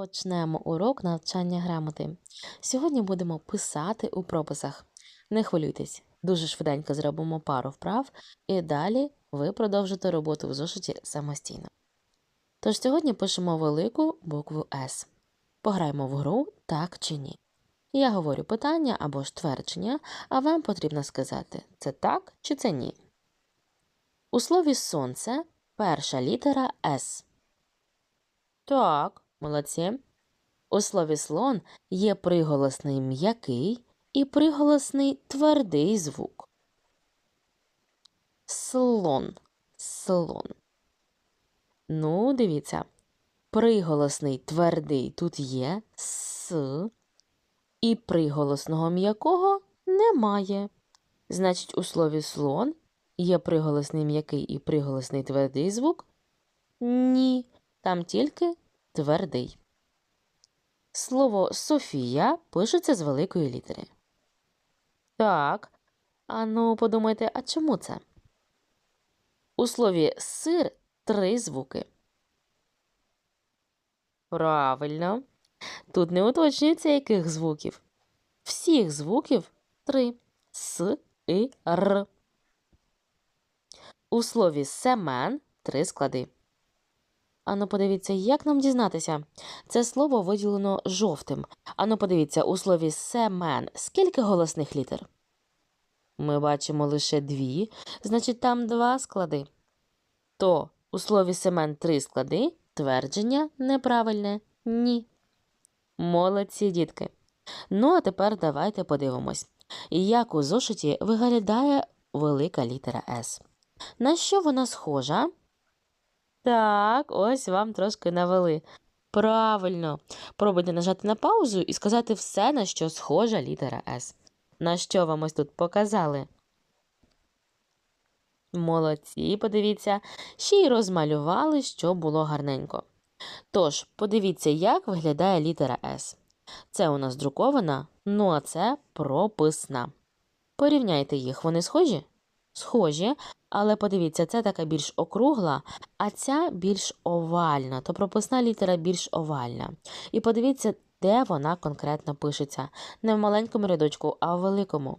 Почнемо урок навчання грамоти. Сьогодні будемо писати у прописах. Не хвилюйтесь, дуже швиденько зробимо пару вправ, і далі ви продовжите роботу в зошиті самостійно. Тож сьогодні пишемо велику букву С. Пограємо в гру так чи ні. Я говорю питання або ж твердження, а вам потрібно сказати, це так чи це ні. У слові сонце перша літера С. Так, молодці. У слові слон є приголосний м'який і приголосний твердий звук. Слон. Слон. Ну, дивіться. Приголосний твердий тут є с, і приголосного м'якого немає. Значить, у слові слон є приголосний м'який і приголосний твердий звук? Ні. Там тільки твердий. Слово Софія пишеться з великої літери. Так. А ну, подумайте, а чому це? У слові сир три звуки. Правильно. Тут не уточнюється яких звуків. Всіх звуків три С і Р. У слові семен три склади. Ану, подивіться, як нам дізнатися. Це слово виділено жовтим. Ану, подивіться, у слові семен скільки голосних літер? Ми бачимо лише дві, значить, там два склади. То у слові семен три склади, твердження неправильне ні. Молодці дітки. Ну, а тепер давайте подивимось, як у зошиті виглядає велика літера С. На що вона схожа? Так, ось вам трошки навели. Правильно. Пробуйте нажати на паузу і сказати все, на що схожа літера С. На що вам ось тут показали? Молодці, подивіться, ще й розмалювали, що було гарненько. Тож, подивіться, як виглядає літера С. Це у нас друкована, ну а це прописна. Порівняйте їх, вони схожі? Схожі, але подивіться, це така більш округла, а ця більш овальна, то прописна літера більш овальна. І подивіться, де вона конкретно пишеться. Не в маленькому рядочку, а в великому.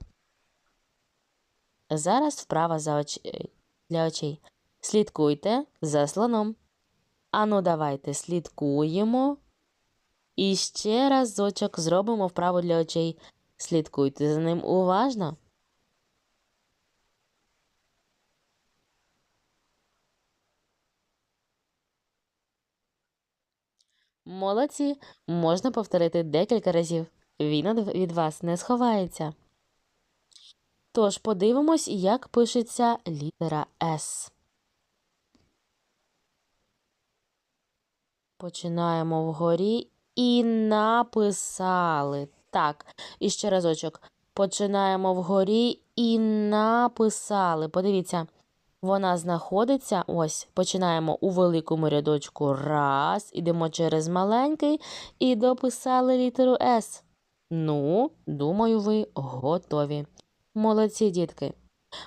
Зараз вправа за оч... для очей. Слідкуйте за слоном. Ану, давайте слідкуємо. І ще разочок зробимо вправу для очей. Слідкуйте за ним уважно. Молодці, можна повторити декілька разів. Він від вас не сховається. Тож подивимось, як пишеться літера С. Починаємо вгорі і написали. Так, і ще разочок. Починаємо вгорі і написали. Подивіться. Вона знаходиться, ось, починаємо у великому рядочку. Раз, ідемо через маленький і дописали літеру С. Ну, думаю, ви готові. Молодці дітки.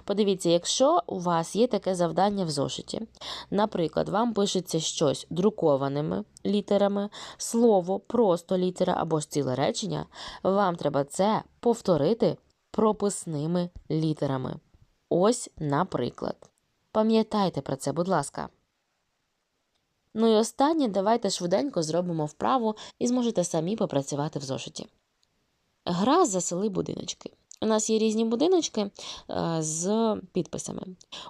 Подивіться, якщо у вас є таке завдання в зошиті, наприклад, вам пишеться щось друкованими літерами, слово, просто літера або ж ціле речення, вам треба це повторити прописними літерами. Ось, наприклад. Пам'ятайте про це, будь ласка. Ну і останнє, давайте швиденько зробимо вправу і зможете самі попрацювати в зошиті. Гра засели будиночки. У нас є різні будиночки е, з підписами.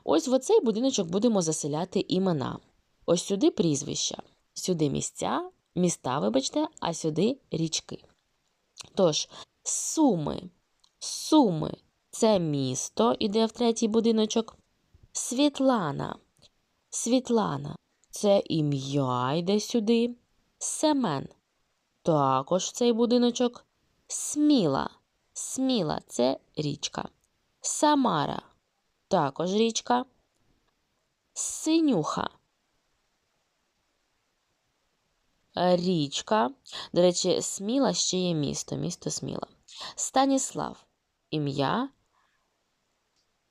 Ось в оцей будиночок будемо заселяти імена. Ось сюди прізвища, сюди місця, міста, вибачте, а сюди річки. Тож, суми, суми це місто, іде в третій будиночок. Світлана. Світлана це ім'я йде сюди. Семен. Також цей будиночок. Сміла. Сміла це річка. Самара. Також річка. Синюха. Річка. До речі, Сміла ще є місто. Місто Сміла. Станіслав. Ім'я.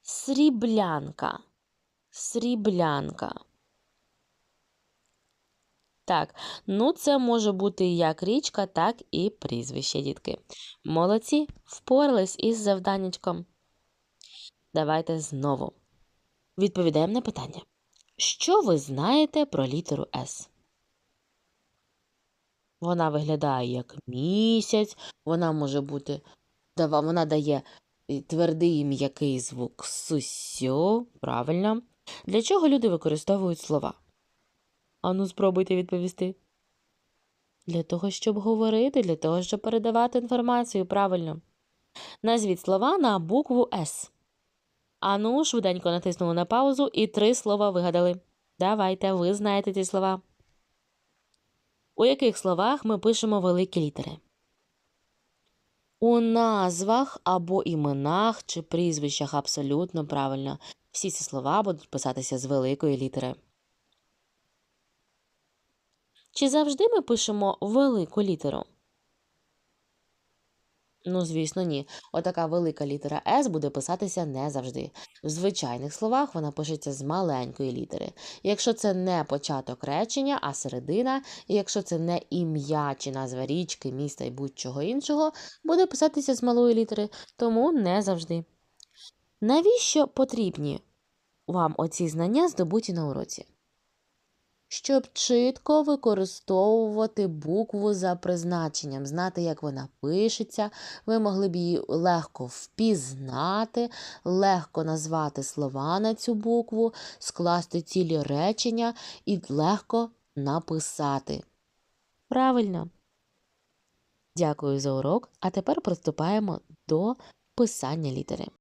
Сріблянка. Сріблянка. Так, ну це може бути як річка, так і прізвище, дітки. Молодці, впорались із завданнячком. Давайте знову. Відповідаємо на питання. Що ви знаєте про літеру С? Вона виглядає як місяць, вона може бути, вона дає твердий і м'який звук сусьо, правильно. Для чого люди використовують слова? Ану, спробуйте відповісти. Для того, щоб говорити, для того, щоб передавати інформацію, правильно. Назвіть слова на букву С. Ану, швиденько натиснули на паузу і три слова вигадали. Давайте, ви знаєте ці слова. У яких словах ми пишемо великі літери? У назвах або іменах чи прізвищах абсолютно правильно. Всі ці слова будуть писатися з великої літери. Чи завжди ми пишемо велику літеру? Ну, звісно, ні. Отака велика літера С буде писатися не завжди. В звичайних словах вона пишеться з маленької літери. Якщо це не початок речення, а середина, і якщо це не ім'я чи назва річки, міста і будь-чого іншого, буде писатися з малої літери, тому не завжди. Навіщо потрібні вам оці знання, здобуті на уроці? Щоб чітко використовувати букву за призначенням, знати, як вона пишеться, ви могли б її легко впізнати, легко назвати слова на цю букву, скласти цілі речення і легко написати. Правильно. Дякую за урок. А тепер приступаємо до писання літери.